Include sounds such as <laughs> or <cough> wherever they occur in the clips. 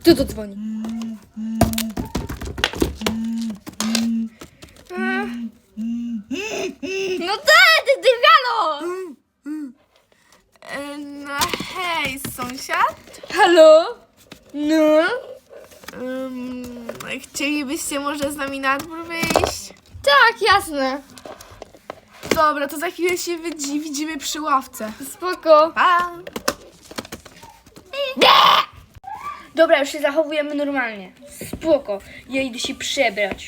Kto to dzwoni? No tak, ty dygalo! E, No hej, sąsiad. Halo? No? Chcielibyście może z nami na dwór wyjść? Tak, jasne. Dobra, to za chwilę się widzi, widzimy przy ławce. Spoko. Pa! Dobra, już się zachowujemy normalnie. Spoko. Ja idę się przebrać.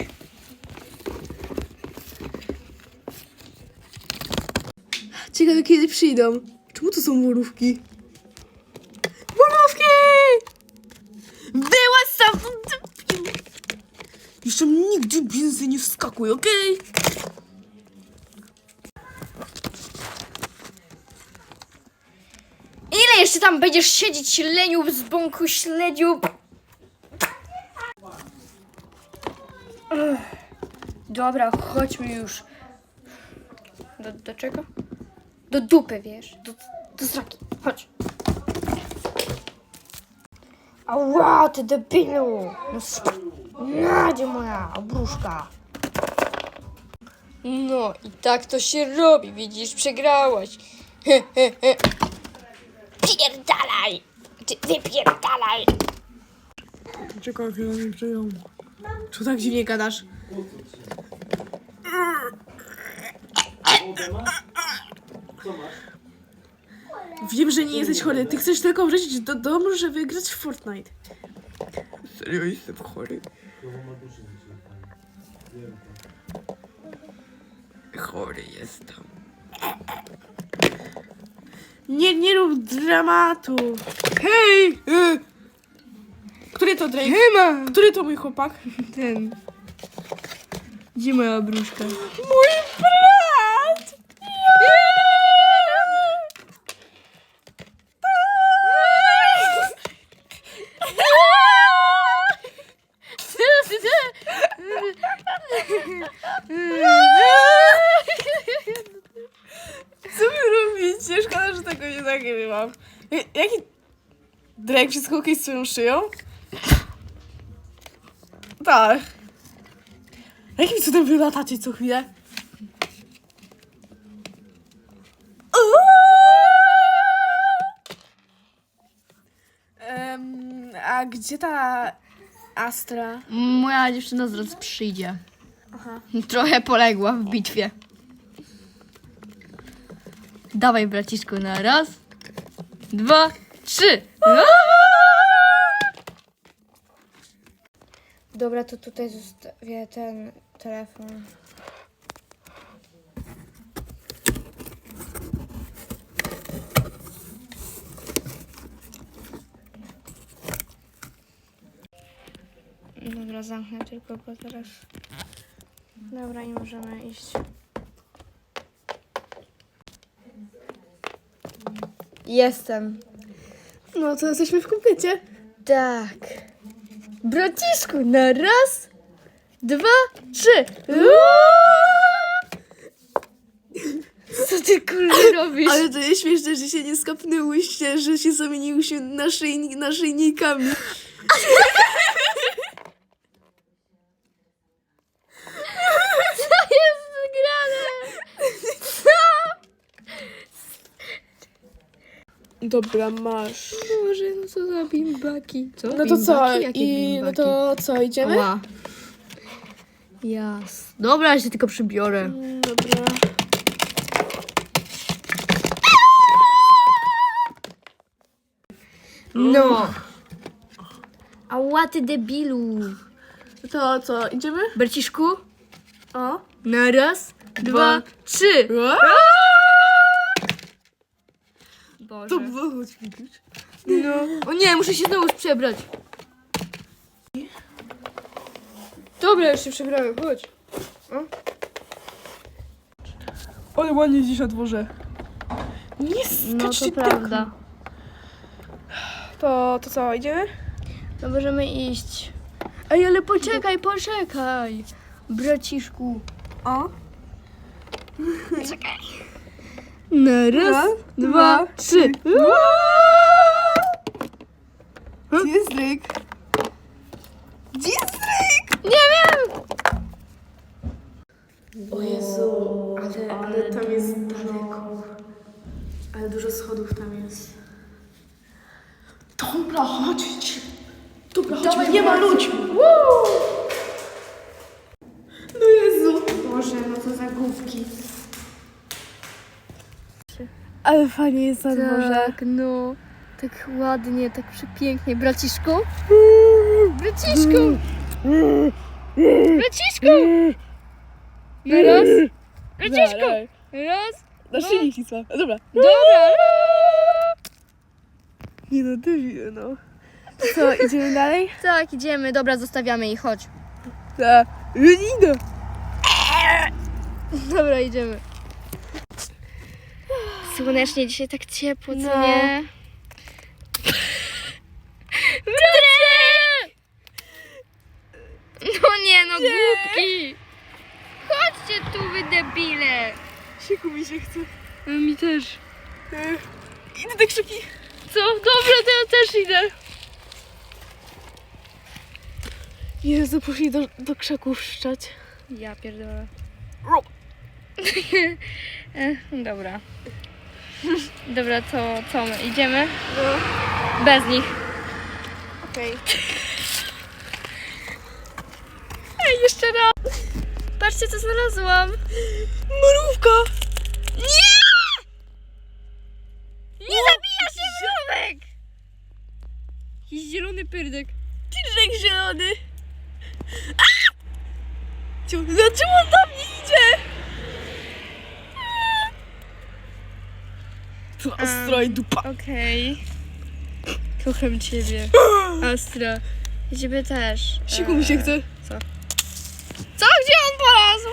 Ciekawe kiedy przyjdą. Czemu to są borówki? Borówki! Byłaś sam! Jeszcze nigdy więcej nie wskakuj, okej? Ile jeszcze tam będziesz siedzieć, leniu z bąku śledziu? Ech. Dobra, chodźmy już. Do, do czego? Do dupy, wiesz? Do, do sraki. Chodź. Ała, ty debilu! No, Nadzie moja obruszka. No i tak to się robi, widzisz, przegrałaś. He, he, he. Pierdalaj! Ty wypierdalaj! Czekaj, chwilę mi przyjął. Co tak dziwnie gadasz? Wiem, że nie jesteś chory. Ty chcesz tylko wrócić do domu, żeby wygrać w Fortnite. Serio jestem chory. Chory jestem. Nie, nie rób dramatu. Hej! y, Który to Drake? Hema! Który to mój chłopak? Ten. Gdzie moja obruszka? Mój brat! Nie nagrywam. Ja- Jaki... Drake wszystko okej z swoją szyją? Tak. Jakim cudem wy latacie co chwilę? Em, a gdzie ta Astra? Moja dziewczyna zaraz przyjdzie. Trochę poległa w bitwie. Dawaj, braciszku, na raz, dwa, trzy. Dobra, to tutaj zostawię ten telefon. Dobra, zamknę tylko go teraz. Dobra, i możemy iść. Jestem. No to jesteśmy w komplecie. Tak. Braciszku, na raz, dwa, trzy. Co ty kurde <laughs> robisz? Ale to jest śmieszne, że się nie skapnęłyście, że się zamieniłyście naszyjnik, naszyjnikami. <laughs> Co jest grane? Dobra, masz. Boże, no co za bimbaki. Co? No to co? Jakie I no bimbaki? to co, idziemy? Ała. Jas. Dobra, ja się tylko przybiorę. Mm, Dobra. No. Ała, ty debilu. To co, idziemy? Braciszku, O. na raz, dwa, trzy. Boże. To było widzisz? No. O nie, muszę się znowu przebrać. Dobra, już się przebrałem, chodź. O. Ale ładnie dziś na dworze. Nie No to prawda. To, to co, idziemy? To możemy iść. Ej, ale poczekaj, poczekaj. Braciszku. O. Na raz, Raz, dwa, trzy. Gdzie jest? Gdzie? Nie wiem! O Jezu, ale, ale tam jest daleko. Ale dużo schodów tam jest. Dobra, chodźcie. Dobra, chodźmy, nie ma ludzi. No Jezu. Boże, no to za główki. Ale fajnie jest na Tak, no. Tak ładnie, tak przepięknie. Braciszku? Braciszku! Braciszku! No raz. Braciszku! Raz. Na silnik i co? Dobra. Dobra. Nie no, debil, no. Co, idziemy <laughs> dalej? Tak, idziemy. Dobra, zostawiamy ich, chodź. Tak. Idę. Dobra, idziemy. Słonecznie dzisiaj tak ciepło, co No. nie? Bracie! No nie, no głupki! Chodźcie tu, wy debile! Siku mi się chce. Mi też. Ech, Idę te krzyki. Co? Dobra, to ja też idę. Jezu, poszli do, do krzaków szczać. Ja pierdolę. Ro. <laughs> E, Dobra. <laughs> Dobra, to co my? Idziemy? No, Bez nich. okej. Ej, jeszcze raz! Patrzcie, co znalazłam! Mrówka! Nie! Nie zabija się mrówek! Jakiś zielony pyrdek. Tyżek zielony. A! Ciu, Dlaczego on tam nie idzie? To Astra i dupa. Okej. Kocham ciebie. <gasps> Astra. Ja ciebie też. Siku mi się Eee, chce. Co? Co? Gdzie on polazł?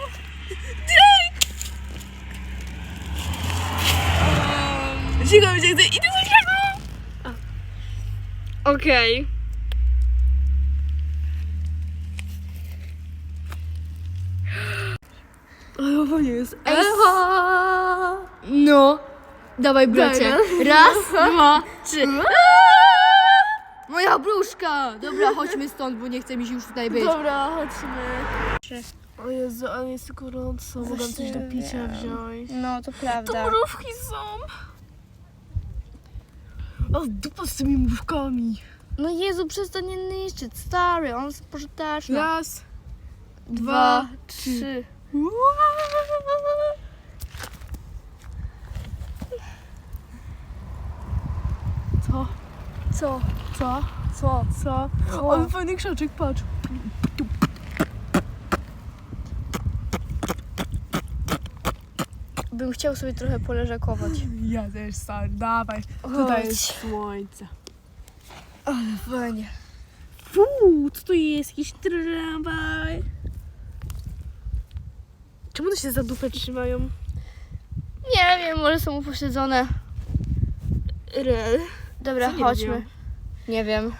Siku mi się chce. Idę do krzaku. Okej. Ale fajnie jest. No. Dawaj, bracie. Raz, <laughs> dwa, trzy. <laughs> Moja bluszka! Dobra, chodźmy stąd, bo nie chce mi się już tutaj być. Dobra, chodźmy. Trzy. O Jezu, ale jest gorąco. Mogę coś do picia wziąć. No, to prawda. To mrówki są. O, dupa z tymi mrówkami. No Jezu, przestań nie niszczyć, stary, on jest pożyteczny. Raz, dwa, dwa, trzy. Co? Co? Co? Co? Co? Co? Ale fajny krzaczek, patrz. Bym chciał sobie trochę poleżakować. Ja też, stary, dawaj. Tutaj jest słońce. Ale fajnie. Fuu, co tu jest? Jakiś tramwaj. Czemu to się za dupę trzymają? Nie wiem, może są upośledzone. Rel. Dobra, Co nie chodźmy. robią? Nie wiem.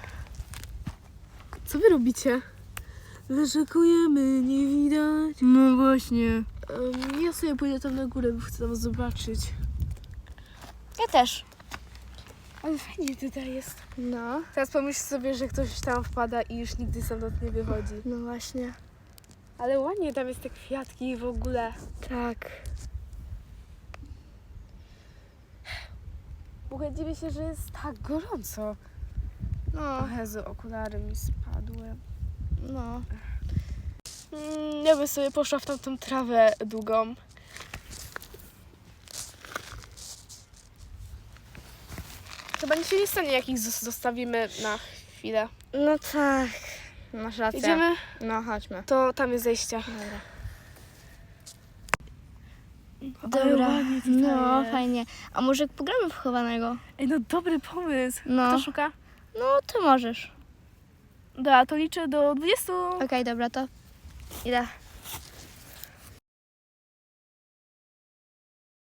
Co wy robicie? Wyszukujemy, nie widać. No właśnie. Um, ja sobie pójdę tam na górę, bo chcę tam zobaczyć. Ja też. Ale fajnie tutaj jest. No. Teraz pomyśl sobie, że ktoś tam wpada i już nigdy stamtąd nie wychodzi. No właśnie. Ale ładnie tam jest te kwiatki i w ogóle. Tak. W ogóle dziwię się, że jest tak gorąco. No, Jezu, okulary mi spadły. no. Mm, ja bym sobie poszła w tamtą trawę długą. Chyba nic się nie stanie, jak ich zos- zostawimy na chwilę. No tak. Masz rację. Idziemy? No, chodźmy. To tam jest zejście. Dobra. Ale ładnie tutaj No, jest. fajnie. A może pogramy w chowanego? Ej, no dobry pomysł. No. Kto szuka? No, ty możesz. Dobra, to liczę do 20. Okej, dobra, to idę.